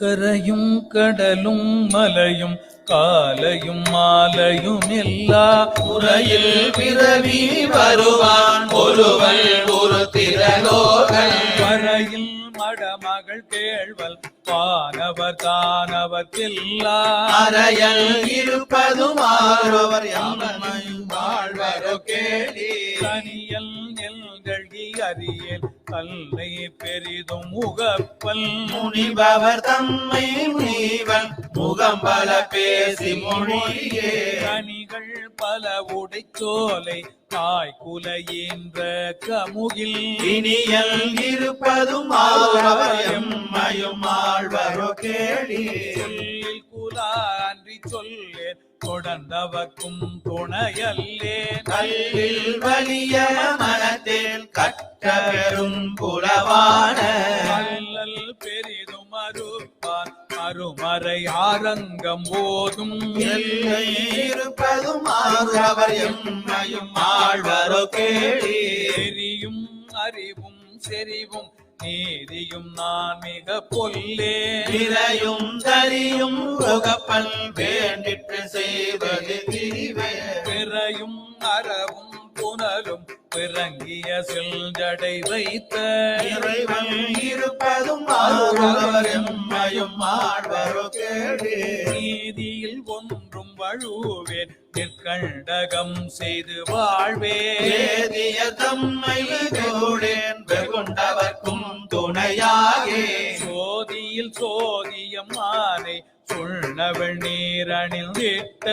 கரையும் கடலும் மலையும் காலையும் மாலையும் எல்லா உரையில் பிறவி வருவான். ஒருவள் ஒரு திரலோகன் வரையில் மடமகள் கேழ்வல் வானவர் தானவர்க்கெல்லா அறையல் இருப்பதும் ஆரோவர் எம்மையும் வாழ்வரோ கேளி தனியல் நெல்கழ்கி அறியல் கல்லை பெரிதும் முகப்பல். முனிபவர் தம்மை முனிவன். முகம்பல பேசி மொழியே. கனிகள் பல உடைச்சோலை தாய் குலையின்ற கமுகில். இனியல் இருப்பதும் ஆழ்வரோ கேளி. குலா அன்றி சொல்லேன் தொடர்ந்தவர்க்கும் துணையல்லே கல்லில் வலிய மனத்தில் கற்ற பெரும் புலவான அல்லல் பெரிதும் அறுப்பான் அருமறை ஆரங்கம் போதும் எல்லை இருப்பதும் ஆழ்வர் எம்மையும் ஆழ்வரோ கேளி செரியும் அறிவும் செறிவும் நீதியும் நான் மிக பொல்லே விரையும் தரியும் புகப்பல் வேண்டிற்று செய்வது திரிவே பிறையும் அறவும் புனலும் பிறங்கிய செல்ஜடை வைத்த இறைவன் இருப்பதும் எம்மையும் ஆழ்வரோ கேளி நீதியில் ஒன்றும் வழுவேன் நிற்கண்டகம் செய்து வாழ்வேன். வேதிய தம்மை கூடேன் வெகுண்டவர்க்கும் துணையாகே. சோதியில் சோதியம் சுண்ணவள் நீரணில் விட்ட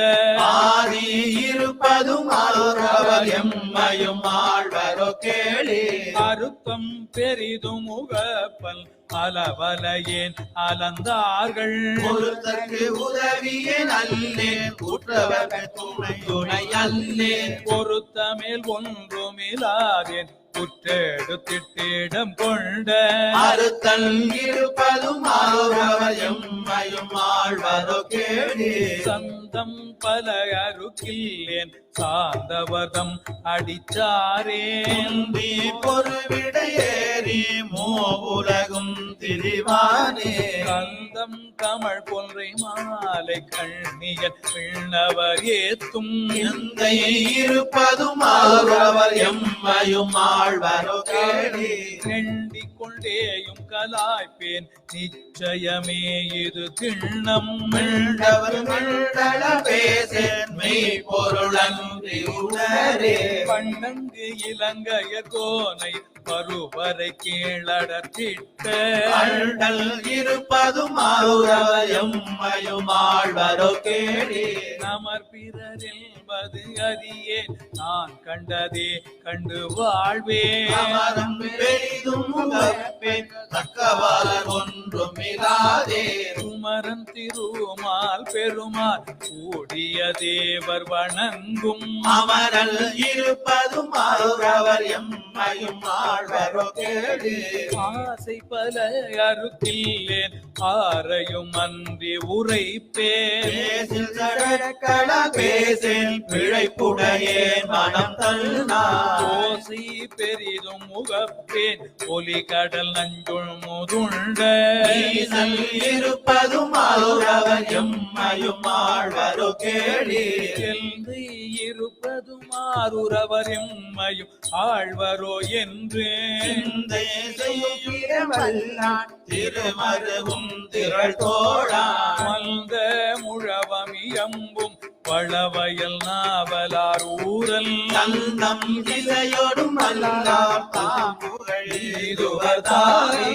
ஆதி இருப்பதும் ஆழ்வர் எம்மையும் ஆழ்வரோ கேளி. அருத்தம் பெரிதும் முகப்பல் அலவலையேன் அலந்தார்கள் ஒருத்தற்கு உதவிய நல்லேன் உற்றவர்கள் துணை துணை அல்லேன் பொருத்தமேல் ஒன்றுமில்லாதேன் குற்றெடுத்திட்டிடம் கொண்ட அறுத்தல் இருப்பதும் எம்மையும் ஆழ்வரோ கேளி சந்தம் பல அருக்கில்லேன் சாந்தவதம் அடிச்சாரே ஏந்தி பொறுவிடையேறி மூவுலகும் திரிவானே. கந்தம் கொன்றை மாலை கண்ணியல் பின்னவர் ஏத்தும் எந்தையை இருப்பதும் ஆழ்வர் எம்மையும் ஆழ்வரோ கேடி வேண்டிக் கொண்டேயும் கலாய்ப்பேன் நிச்சயமே இது திண்ணம் மிண்டவர் மிண்டள பேசேன். பொருளன்றி உணரே. பண்டங்கு இலங்கைய கோனை பருவரை கீழடத்திட்ட அண்டல் இருப்பதும் ஆழ்வர் எம்மையும் ஆழ்வரோ கேளி நமர் பிறரென்பது அறியேன் நான் கண்டதே கண்டு வாழ்வேன் அமரம் பெரிதும் தக்கவார் ஒன்றும் இராதே. குமரன் திருமால் பெருமாள் கூடிய தேவர் வணங்கும். அமரல் இருப்பதும் ஆழ்வர் எம்மையும் ஆழ்வரோ கேளி ஆசை பல அருக்கில்லேன் ஆரையும் அன்றி உரைப்பேன். பேசில் பிழைப்புடையேன் மனம் தன்னா ஓசை பெரிதும் முகப்பேன் ஒலி கடல் நஞ்சுள் முதுண்ட. இருப்பதும் எம்மையும் ஆழ்வரோ கேளி. இருப்பதும் ஆறுரவர் எம்மையும் ஆழ்வரோ என்று. திருமருவும் திரள் தோழா மல்த முழவமியம்பும் வளவயல் நாவலார் ஊரல் தந்தம் திசையோடும் அல்லார் தாம் புகழ் இதுவர் தாரே